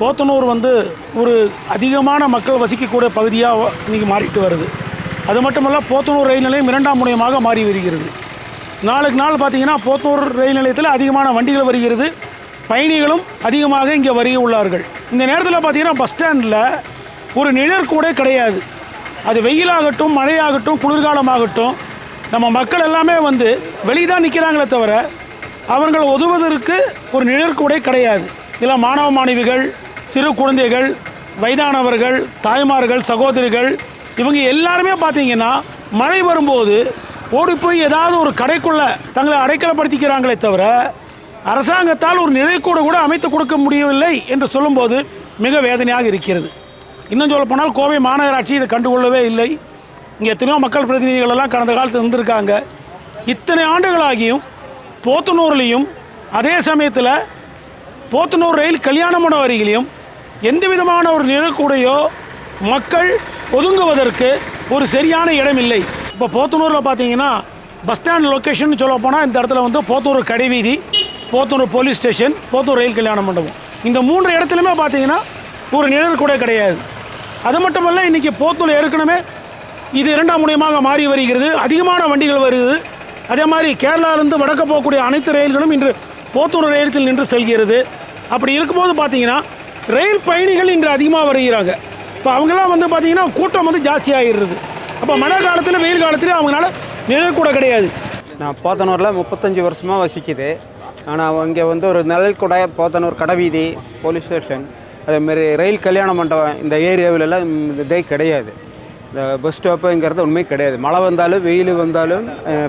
போத்தனூர் வந்து ஒரு அதிகமான மக்கள் வசிக்கக்கூடிய பகுதியாக இன்றைக்கி மாறிட்டு வருது. அது மட்டுமல்ல போத்தனூர் ரயில் நிலையம் இரண்டாம் முனையமாக மாறி வருகிறது. நாளுக்கு நாள் பார்த்தீங்கன்னா போத்தனூர் ரயில் நிலையத்தில் அதிகமான வண்டிகள் வருகிறது. பயணிகளும் அதிகமாக இங்கே வருகை உள்ளார்கள். இந்த நேரத்தில் பார்த்திங்கன்னா பஸ் ஸ்டாண்டில் ஒரு நிழற்கூடே கிடையாது. அது வெயிலாகட்டும் மழையாகட்டும் குளிர்காலமாகட்டும் நம்ம மக்கள் எல்லாமே வந்து வெளியே தான் நிற்கிறாங்களே தவிர அவர்கள் உதவுவதற்கு ஒரு நிழற்கூடை கிடையாது. இதில் மாணவ மாணவிகள் சிறு குழந்தைகள் வயதானவர்கள் தாய்மார்கள் சகோதரிகள் இவங்க எல்லாருமே பார்த்தீங்கன்னா மழை வரும்போது ஓடி போய் ஏதாவது ஒரு கடைக்குள்ளே தங்களை அடைக்கலப்படுத்திக்கிறாங்களே தவிர அரசாங்கத்தால் ஒரு நிலைக்கூட கூட அமைத்து கொடுக்க முடியவில்லை என்று சொல்லும்போது மிக வேதனையாக இருக்கிறது. இன்னும் சொல்லப்போனால் கோவை மாநகராட்சி இதை கண்டுகொள்ளவே இல்லை. இங்கே எத்தனையோ மக்கள் பிரதிநிதிகள் எல்லாம் கடந்த காலத்தில் இருந்திருக்காங்க. இத்தனை ஆண்டுகளாகியும் போத்தனூர்லேயும் அதே சமயத்தில் போத்தனூர் ரயில் கல்யாண மண்டபம் அருகிலையும் எந்த விதமான ஒரு நிழற்கூடையோ மக்கள் ஒதுங்குவதற்கு ஒரு சரியான இடம் இல்லை இப்போ போத்தனூரில் பார்த்தீங்கன்னா பஸ் ஸ்டாண்ட் லொக்கேஷன் சொல்ல போனால் இந்த இடத்துல வந்து போத்தூர் கடைவீதி போத்தூர் போலீஸ் ஸ்டேஷன் போத்தூர் ரயில் கல்யாண மண்டபம். இந்த மூன்று இடத்துலையுமே பார்த்தீங்கன்னா ஒரு நிழற்கூடை கிடையாது. அது மட்டுமல்ல இன்றைக்கி போத்தூர் ஏற்கனவே இது இரண்டாம் முனையமாக மாறி வருகிறது. அதிகமான வண்டிகள் வருது. அதே மாதிரி கேரளாவிலிருந்து வடக்க போகக்கூடிய அனைத்து ரயில்களும் இன்று போத்தூர் ரயிலத்தில் நின்று செல்கிறது. அப்படி இருக்கும்போது பார்த்தீங்கன்னா ரயில் பயணிகள் இன்று அதிகமாக வருகிறாங்க. இப்போ அவங்கெல்லாம் வந்து பார்த்திங்கன்னா கூட்டம் வந்து ஜாஸ்தி ஆகிடுறது அப்போ மழை காலத்தில் வெயில் காலத்தில் அவங்களால நிழல் கூட கிடையாது. நான் போத்தனூரில் முப்பத்தஞ்சு வருஷமாக வசிக்குது. ஆனால் இங்கே வந்து ஒரு நிழல் கூட போத்தனூர் கடைவீதி போலீஸ் ஸ்டேஷன் அதேமாரி ரயில் கல்யாண மண்டபம் இந்த ஏரியாவிலலாம் இந்த இதே கிடையாது. இந்த பஸ் ஸ்டாப்புங்கிறது உண்மை கிடையாது. மழை வந்தாலும் வெயில் வந்தாலும்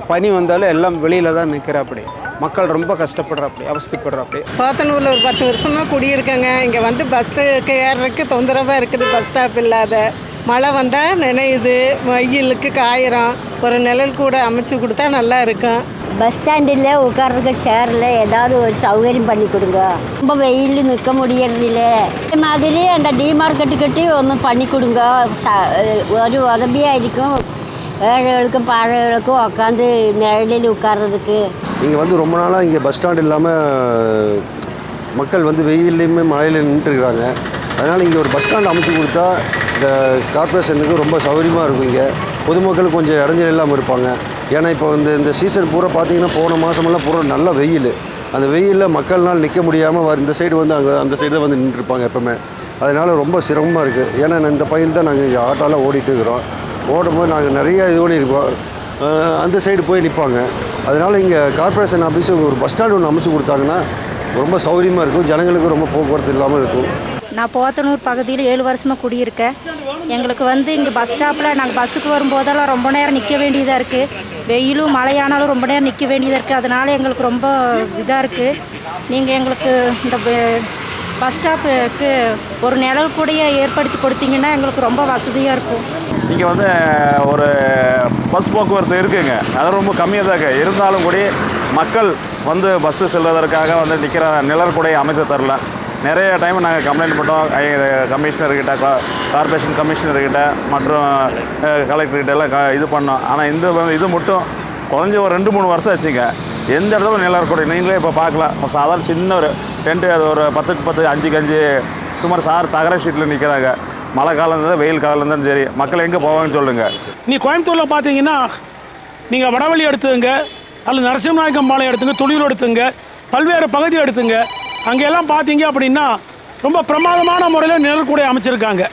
பனி வந்தாலும் எல்லாம் வெளியில் தான் நிற்கிறாப்படி மக்கள் ரொம்ப கஷ்டப்படுறாப்படி அவஸ்தைப்படுறாப்படி. போத்தனூரில் ஒரு பத்து வருஷமாக குடியிருக்கேங்க. இங்கே வந்து பஸ்ஸுக்கு ஏறுறதுக்கு தொந்தரவாக இருக்குது பஸ் ஸ்டாப் இல்லாத. மழை வந்தால் நினையுது வெயிலுக்கு காயிரம் ஒரு நிழல் கூட அமைச்சு கொடுத்தா நல்லா இருக்கும். பஸ் ஸ்டாண்டில் உட்கார்றதுக்கு சேரில் ஏதாவது ஒரு சௌகரியம் பண்ணி கொடுங்க. ரொம்ப வெயில் நிற்க முடியறதில்ல. அதே மாதிரி அந்த டி மார்க்கெட்டுக்கிட்டே ஒன்று பண்ணி கொடுங்க. ச- ஒரு உதவியாக இருக்கும். ஏழைகளுக்கும் பாழைகளுக்கும் உட்காந்து நிழலில் உட்கார்றதுக்கு. இங்கே வந்து ரொம்ப நாளாக இங்கே பஸ் ஸ்டாண்ட் இல்லாமல் மக்கள் வந்து வெயில்லையுமே மழையில் நின்றுருக்குறாங்க அதனால் இங்கே ஒரு பஸ் ஸ்டாண்ட் அமைச்சு கொடுத்தா இந்த கார்ப்பரேஷனுக்கு ரொம்ப சௌகரியமாக இருக்கும் இங்கே. பொதுமக்கள் கொஞ்சம் இடைஞ்சல் இல்லாமல் இருப்பாங்க. ஏன்னா இப்போ வந்து இந்த சீசன் பூரா பார்த்தீங்கன்னா போன மாதமெல்லாம் பூரா நல்ல வெயில். அந்த வெயிலில் மக்கள்னால் நிற்க முடியாமல் இந்த சைடு வந்து அங்கே அந்த சைடு தான் வந்து நின்றுருப்பாங்க எப்போவுமே. அதனால் ரொம்ப சிரமமாக இருக்குது ஏன்னா இந்த பயில் தான் நாங்கள் இங்கே ஆட்டோலாம் ஓடிட்டு இருக்கிறோம் ஓடும்போது நாங்கள் நிறைய இது பண்ணியிருக்கோம் அந்த சைடு போய் நிற்பாங்க அதனால் இங்கே கார்ப்பரேஷன் ஆஃபீஸு ஒரு பஸ் ஸ்டாண்ட் ஒன்று அமைச்சு கொடுத்தாங்கன்னா ரொம்ப சௌகரியமாக இருக்கும். ஜனங்களுக்கு ரொம்ப போக்குவரத்து இல்லாமல் இருக்கும். நான் போத்தனூர் பகுதியில் ஏழு வருஷமாக குடியிருக்கேன். எங்களுக்கு வந்து இங்கே பஸ் ஸ்டாப்பில் நாங்கள் பஸ்ஸுக்கு வரும்போதெல்லாம் ரொம்ப நேரம் நிற்க வேண்டியதாக இருக்குது வெயிலும் மழையானாலும் ரொம்ப நேரம் நிற்க வேண்டியதாக இருக்குது அதனால் எங்களுக்கு ரொம்ப இதாக இருக்குது நீங்கள் எங்களுக்கு இந்த பஸ் ஸ்டாப்புக்கு ஒரு நிழல் கூட ஏற்படுத்தி கொடுத்தீங்கன்னா எங்களுக்கு ரொம்ப வசதியாக இருக்கும். இங்கே வந்து ஒரு பஸ் போக்குவரத்து இருக்குங்க. அது ரொம்ப கம்மியாக தான் இருக்குது இருந்தாலும் கூட மக்கள் வந்து பஸ்ஸு செல்வதற்காக வந்து நிற்கிற நிழற்குடையை அமைத்து தரல. நிறைய டைம் நாங்கள் கம்ப்ளைண்ட் பண்ணோம் கமிஷனர்கிட்ட கார்பரேஷன் கமிஷனர்கிட்ட மற்றும் கலெக்டர்கிட்ட எல்லாம் க- இது பண்ணோம். ஆனால் இந்த இது மட்டும் குறைஞ்ச ஒரு ரெண்டு மூணு வருஷம் ஆச்சுங்க. எந்த இடத்துல நிழற்குடை நீங்களே இப்போ பார்க்கலாம். சாதாரண சின்ன ஒரு டென்ட்டு அது ஒரு பத்துக்கு பத்து அஞ்சுக்கு அஞ்சு சுமார் சார் தகர ஷீட்டில் நிற்கிறாங்க மழை காலம் இருந்தாலும் வெயில் காலம் இருந்தாலும் சரி மக்கள் எங்கே போவாங்கன்னு சொல்லுங்கள் நீ கோயம்புத்தூரில் பார்த்தீங்கன்னா நீங்கள் வடவழி எடுத்துங்க அல்லது நரசிம்மநாயக்கம் பாளையம் எடுத்துங்க துளியூர் எடுத்துங்க பல்வேறு பகுதி எடுத்துங்க அங்கெல்லாம் பார்த்தீங்க அப்படின்னா ரொம்ப பிரமாதமான முறையில் நிழற்கூடை அமைச்சிருக்காங்க.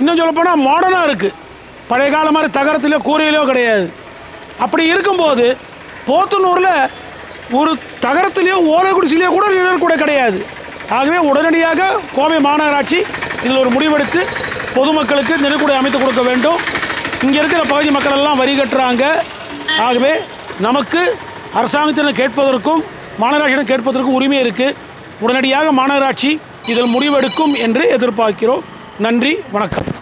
இன்னும் சொல்லப்போனால் மாடர்னாக இருக்குது பழைய காலம் மாதிரி தகரத்திலோ கூரையிலோ கிடையாது. அப்படி இருக்கும்போது போத்தனூரில் ஒரு தகரத்திலேயோ ஓலைக்குடிசிலேயோ கூட நிழற்கூடை கிடையாது. ஆகவே உடனடியாக கோவை மாநகராட்சி இதில் ஒரு முடிவெடுத்து பொதுமக்களுக்கு நிழற்கூடை அமைத்து கொடுக்க வேண்டும். இங்கே இருக்கிற பகுதி மக்கள் எல்லாம் வரி கட்டுறாங்க. ஆகவே நமக்கு அரசாங்கத்திடம் கேட்பதற்கும் மாநகராட்சியிடம் கேட்பதற்கும் உரிமை இருக்குது உடனடியாக மாநகராட்சி இதில் முடிவெடுக்கும் என்று எதிர்பார்க்கிறோம். நன்றி வணக்கம்.